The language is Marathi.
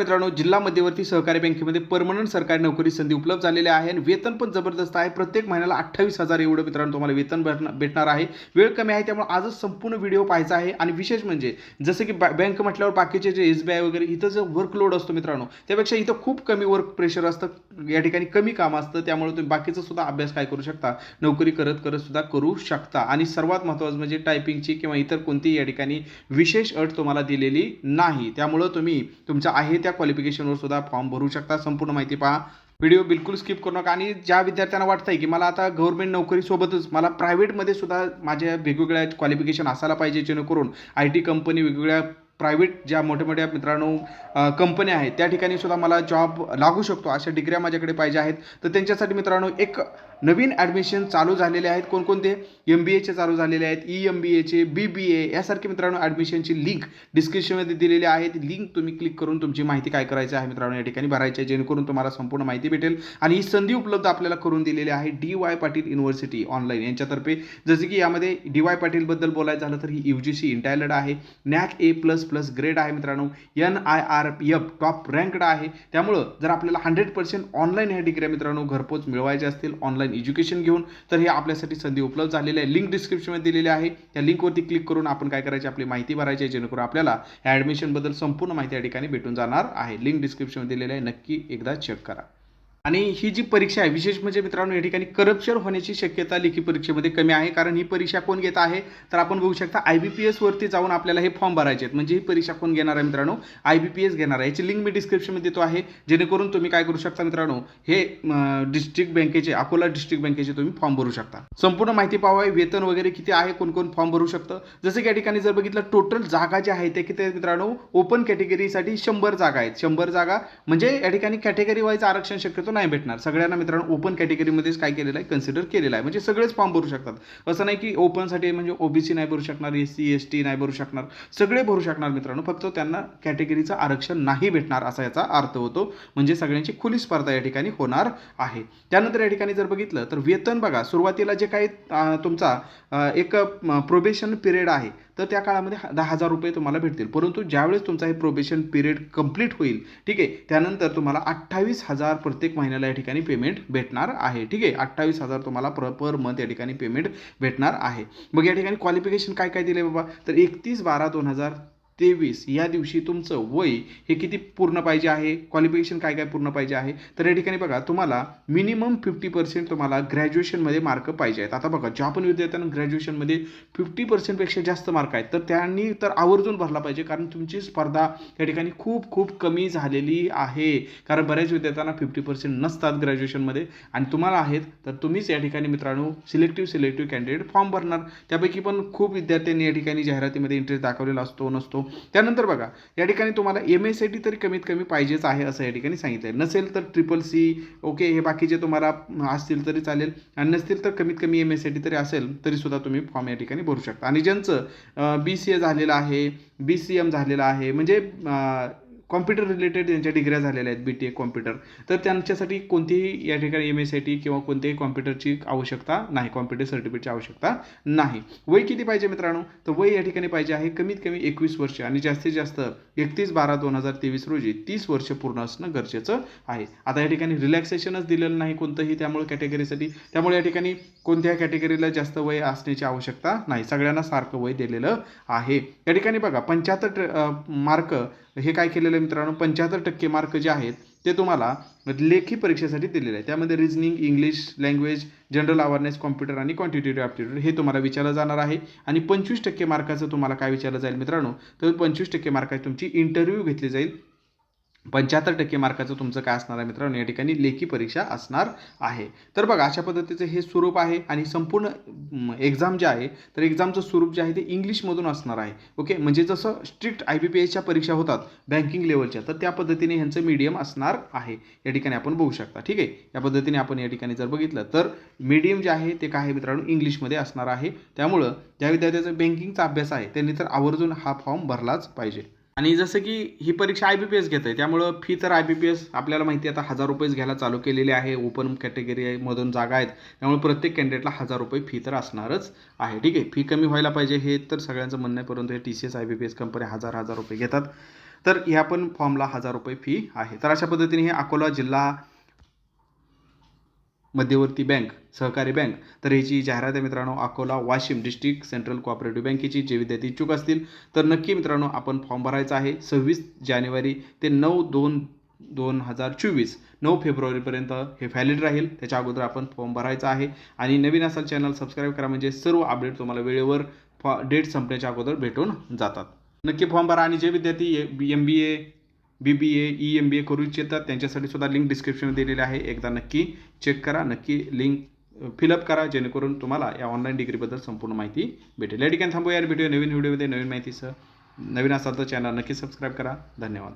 मित्रांनो जिल्हा मध्यवर्ती सहकारी बँकेमध्ये परमनंट सरकारी नोकरी संधी उपलब्ध झालेल्या आहे आणि वेतन पण जबरदस्त आहे. प्रत्येक महिन्याला अठ्ठावीस हजार एवढं मित्रांनो तुम्हाला वेतन भेटणार भेटणार आहे. वेळ कमी आहे त्यामुळे आजच संपूर्ण व्हिडिओ पाहायचा आहे. आणि विशेष म्हणजे जसं की बँक म्हटल्यावर बाकीचे जे एस बी आय वगैरे इथं जो वर्कलोड असतो मित्रांनो त्यापेक्षा इथं खूप कमी वर्क प्रेशर असतं. या ठिकाणी कमी काम असतं. त्यामुळे तुम्ही बाकीचं सुद्धा अभ्यास काय करू शकता? नोकरी करत करत सुद्धा करू शकता. आणि सर्वात महत्त्वाचं म्हणजे टायपिंगची किंवा इतर कोणतीही या ठिकाणी विशेष अट तुम्हाला दिलेली नाही. त्यामुळं तुम्ही तुमच्या आहे त्या क्वालिफिकेशनवर सुद्धा फॉर्म भरू शकता. संपूर्ण माहिती पहा. व्हिडिओ बिलकुल स्किप करू नका. आणि ज्या विद्यार्थ्यांना वाटतंय की मला आता गव्हर्नमेंट नोकरीसोबतच मला प्रायव्हेटमध्ये सुद्धा माझ्या वेगवेगळ्या क्वालिफिकेशन असायला पाहिजे जेणेकरून आय टी कंपनी वेगवेगळ्या प्रायव्हेट ज्या मोठ्या मोठ्या मित्रांनो कंपन्या आहेत त्या ठिकाणी सुद्धा मला जॉब लागू शकतो अशा डिग्र्या माझ्याकडे पाहिजे आहेत. तर त्यांच्यासाठी मित्रांनो एक नवीन ॲडमिशन चालू झालेले आहेत. कोणकोणते? एम बी एचे चालू झालेले आहेत. ई एम बी एचे बी बी ए यासारखे मित्रांनो ॲडमिशनची लिंक डिस्क्रिप्शनमध्ये दिलेली आहे ती लिंक तुम्ही क्लिक करून तुमची माहिती काय करायची आहे मित्रांनो या ठिकाणी भरायची आहे. जेणेकरून तुम्हाला संपूर्ण माहिती भेटेल. आणि ही संधी उपलब्ध आपल्याला करून दिलेली आहे D Y Patil university online यांच्यातर्फे. जसं की यामध्ये डी वाय पाटीलबद्दल बोलायचं झालं तर ही यू जी सी इंटायलड आहे. NAAC A plus plus grade आहे मित्रांनो. N I R F top ranked आहे. त्यामुळं जर आपल्याला हंड्रेड पर्सेंट ऑनलाईन ह्या डिग्र्या मित्रांनो घरपोच मिळवायचे असतील ऑनलाईन एज्युकेशन घेऊन तर हे आपल्यासाठी संधी उपलब्ध झालेली आहे. लिंक डिस्क्रिप्शनमध्ये दिलेली आहे. त्या लिंकवरती क्लिक करून आपण काय करायचे आपली माहिती भरायची आहे जेणेकरून आपल्याला या ॲडमिशनबद्दल संपूर्ण माहिती या ठिकाणी भेटून जाणार आहे. लिंक डिस्क्रिप्शनमध्ये दिलेली आहे. नक्की एकदा चेक करा. आणि ही जी परीक्षा आहे विशेष म्हणजे मित्रांनो या ठिकाणी करप्शन होण्याची शक्यता लेखी परीक्षेमध्ये कमी आहे. कारण ही परीक्षा कोण घेत आहे? तर आपण बघू शकता आय बी पी एसवरती जाऊन आपल्याला हे फॉर्म भरायचे आहेत. म्हणजे ही परीक्षा कोण घेणार आहे मित्रांनो? आय बी पी एस घेणार आहे. याची लिंक मी डिस्क्रिप्शनमध्ये देतो आहे. जेणेकरून तुम्ही काय करू शकता मित्रांनो हे डिस्ट्रिक्ट बँकेचे अकोला डिस्ट्रिक्ट बँकेचे तुम्ही फॉर्म भरू शकता. संपूर्ण माहिती पाहावी वेतन वगैरे किती आहे? कोण कोण फॉर्म भरू शकतं? जसं की या ठिकाणी जर बघितलं टोटल जागा ज्या आहेत त्या किती आहेत मित्रांनो? ओपन कॅटेगरीसाठी शंभर जागा आहेत. शंभर जागा म्हणजे या ठिकाणी कॅटेगरी वाईज आरक्षण शक्यतो नाही भेटणार. सगळ्यांना मित्रांनो ओपन कॅटेगरीमध्येच काय केलेलं आहे? कन्सिडर केलेलं आहे. म्हणजे सगळेच फॉर्म भरू शकतात. असं नाही की ओपनसाठी म्हणजे ओबीसी नाही भरू शकणार एस सी एस टी नाही भरू शकणार. सगळे भरू शकणार मित्रांनो. फक्त त्यांना कॅटेगरीचं आरक्षण नाही भेटणार असा याचा अर्थ होतो. म्हणजे सगळ्यांची खुली स्पर्धा या ठिकाणी होणार आहे. त्यानंतर या ठिकाणी जर बघितलं तर वेतन बघा. सुरुवातीला जे काही तुमचा एक प्रोबेशन पिरियड आहे तर त्या काळामध्ये दहा हजार रुपये तुम्हाला भेटतील. परंतु ज्यावेळेस तुमचा हे प्रोबेशन पिरियड कंप्लीट होईल ठीक आहे त्यानंतर तुम्हाला अठ्ठावीस हजार प्रत्येक महिन्याला या ठिकाणी पेमेंट भेटणार आहे. ठीक आहे? अठ्ठावीस हजार तुम्हाला प्र पर मंथ या ठिकाणी पेमेंट भेटणार आहे. मग या ठिकाणी क्वालिफिकेशन काय काय दिले बाबा? तर एकतीस बारा दोन हजार तेवीस या दिवशी तुमचं वय हे किती पूर्ण पाहिजे आहे? क्वालिफिकेशन काय काय पूर्ण पाहिजे आहे? तर या ठिकाणी बघा तुम्हाला मिनिमम फिफ्टी पर्सेंट तुम्हाला ग्रॅज्युएशनमध्ये मार्क पाहिजे आहेत. आता बघा ज्या पण विद्यार्थ्यांना ग्रॅज्युएशनमध्ये फिफ्टी पर्सेंटपेक्षा जास्त मार्क आहेत तर त्यांनी तर आवर्जून भरला पाहिजे कारण तुमची स्पर्धा या ठिकाणी खूप खूप कमी झालेली आहे. कारण बऱ्याच विद्यार्थ्यांना फिफ्टी पर्सेंट नसतात ग्रॅज्युएशनमध्ये आणि तुम्हाला आहेत तर तुम्हीच या ठिकाणी मित्रांनो सिलेक्टिव्ह सिलेक्टिव्ह कॅन्डिडेट फॉर्म भरणार. त्यापैकी पण खूप विद्यार्थ्यांनी या ठिकाणी जाहिरातीमध्ये इंटरेस्ट दाखवलेला असतो नसतो. त्यानंतर बघा या ठिकाणी तुम्हाला एम एस सी टी तरी कमीत कमी पाहिजेच आहे असं या ठिकाणी सांगितलं आहे नसेल तर ट्रिपल सी ओके हे बाकीचे तुम्हाला असतील तरी चालेल. आणि नसतील तर कमीत कमी एम एस सी टी तरी असेल तरीसुद्धा तुम्ही फॉर्म या ठिकाणी भरू शकता. आणि ज्यांचं बी सी ए झालेलं आहे बी सी एम झालेलं आहे म्हणजे कॉम्प्युटर रिलेटेड त्यांच्या डिग्र्या झालेल्या आहेत बी टी ए कॉम्प्युटर तर त्यांच्यासाठी कोणतीही या ठिकाणी एम एस आय टी किंवा कोणत्याही कॉम्प्युटरची आवश्यकता नाही कॉम्प्युटर सर्टिफिकेटची आवश्यकता नाही. वय किती पाहिजे मित्रांनो? तर वय या ठिकाणी पाहिजे आहे कमीत कमी एकवीस वर्ष आणि जास्तीत जास्त एकतीस बारा दोन हजार तेवीस रोजी तीस वर्ष पूर्ण असणं गरजेचं आहे. आता या ठिकाणी रिलॅक्सेशनच दिलेलं नाही कोणतंही त्यामुळे कॅटेगरीसाठी त्यामुळे या ठिकाणी कोणत्या कॅटेगरीला जास्त वय असण्याची आवश्यकता नाही. सगळ्यांना सारखं वय दिलेलं आहे. या ठिकाणी बघा पंच्याहत्तर मार्क हे काय केलेलं आहे? मित्रांनो पंच्याहत्तर टक्के मार्क जे आहेत ते तुम्हाला लेखी परीक्षेसाठी दिलेले आहे त्यामध्ये reasoning English language general awareness computer आणि क्वांटिटेटिव्ह ॲप्टिट्यूड हे तुम्हाला विचारलं जाणार आहे. आणि पंचवीस टक्के मार्काचं तुम्हाला काय विचारलं जाईल मित्रांनो तर पंचवीस टक्के मार्काची तुमची इंटरव्ह्यू घेतली जाईल. पंच्याहत्तर टक्के मार्काचं तुमचं काय असणार आहे मित्रांनो? या ठिकाणी लेखी परीक्षा असणार आहे. तर बघा अशा पद्धतीचं हे स्वरूप आहे आणि संपूर्ण एक्झाम जे आहे तर एक्झामचं स्वरूप जे आहे ते इंग्लिशमधून असणार आहे. ओके म्हणजे जसं स्ट्रिक्ट आय बी पी एसच्या परीक्षा होतात बँकिंग लेवलच्या तर त्या पद्धतीने ह्यांचं मीडियम असणार आहे. या ठिकाणी आपण बघू शकता ठीक आहे? या पद्धतीने आपण या ठिकाणी जर बघितलं तर मीडियम जे आहे ते काय आहे मित्रांनो? इंग्लिशमध्ये असणार आहे. त्यामुळं ज्या विद्यार्थ्याचा बँकिंगचा अभ्यास आहे त्यांनी तर आवर्जून हा फॉर्म भरलाच पाहिजे. आणि जसं की ही परीक्षा आय बी पी एस घेत आहे त्यामुळं फी तर आय बी पी एस आपल्याला माहिती आहे आता हजार रुपयेच घ्यायला चालू केलेली आहे ओपन कॅटेगरीमधून जागा आहेत त्यामुळे प्रत्येक कॅन्डिडेटला हजार रुपये फी तर असणारच आहे. ठीक आहे फी कमी व्हायला पाहिजे हे तर सगळ्यांचं म्हणणं आहे परंतु हे T C S I B P S company हजार हजार रुपये घेतात. तर ह्या पण फॉर्मला हजार रुपये फी आहे. तर अशा पद्धतीने हे अकोला जिल्हा मध्यवर्ती बँक सहकारी बँक. तर ह्याची जाहिरात आहे मित्रांनो Akola Washim district central cooperative बँकेची जे विद्यार्थी इच्छुक असतील तर नक्की मित्रांनो आपण फॉर्म भरायचा आहे सव्वीस जानेवारी ते नऊ दोन दोन हजार चोवीस. नऊ फेब्रुवारीपर्यंत हे व्हॅलिड राहील. त्याच्या अगोदर आपण फॉर्म भरायचा आहे. आणि नवीन असाल चॅनल सबस्क्राईब करा. म्हणजे सर्व अपडेट तुम्हाला वेळेवर फॉ डेट संपण्याच्या अगोदर भेटून जातात. नक्की फॉर्म भरा. आणि जे विद्यार्थी M B A B B A E M B A करू इच्छितात त्यांच्यासाठी सुद्धा लिंक डिस्क्रिप्शनमध्ये दिलेली आहे. एकदा नक्की चेक करा नक्की लिंक फिलअप करा जेणेकरून तुम्हाला या ऑनलाईन डिग्रीबद्दल संपूर्ण माहिती भेटेल. या ठिकाणी थांबूया. भेटूया नवीन व्हिडिओमध्ये नवीन माहितीसह नवीन असाल तर चॅनल नक्की सबस्क्राईब करा. धन्यवाद.